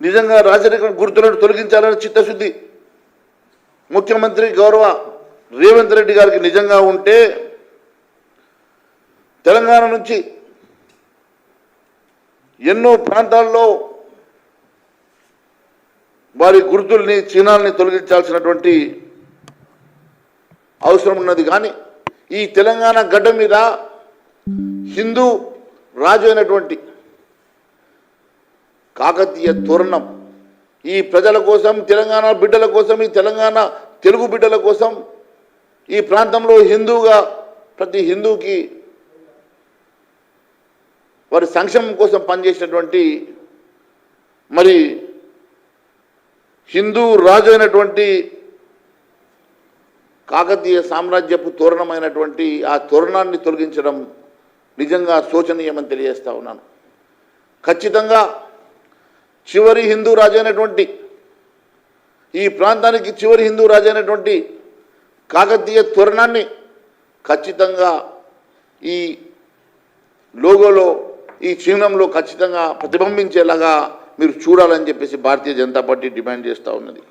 నిజంగా రాజరిక గుర్తులను తొలగించాలని చిత్తశుద్ధి. ముఖ్యమంత్రి గౌరవ రేవంత్ రెడ్డి గారికి నిజంగా ఉంటే తెలంగాణ నుంచి ఎన్నో ప్రాంతాల్లో వారి గుర్తుల్ని చిహ్నాల్ని తొలగించాల్సినటువంటి అవసరం ఉన్నది. కానీ ఈ తెలంగాణ గడ్డ మీద హిందూ రాజు అయినటువంటి కాకతీయ తోరణం. ఈ ప్రజల కోసం తెలంగాణ బిడ్డల కోసం ఈ తెలంగాణ తెలుగు బిడ్డల కోసం ఈ ప్రాంతంలో హిందూగా ప్రతి హిందూకి వారి సంక్షేమం కోసం పనిచేసినటువంటి మరి హిందూ రాజు అయినటువంటి కాకతీయ సామ్రాజ్యపు తోరణమైనటువంటి ఆ తోరణాన్ని తొలగించడం నిజంగా శోచనీయమని తెలియజేస్తా ఉన్నాను. ఖచ్చితంగా చివరి హిందూ రాజు అయినటువంటి ఈ ప్రాంతానికి చివరి హిందూ రాజు అయినటువంటి కాకతీయ తోరణాన్ని ఖచ్చితంగా ఈ లోగోలో ఈ చిహ్నంలో ఖచ్చితంగా ప్రతిబింబించేలాగా మీరు చూడాలని చెప్పేసి భారతీయ జనతా పార్టీ డిమాండ్ చేస్తూ ఉన్నది.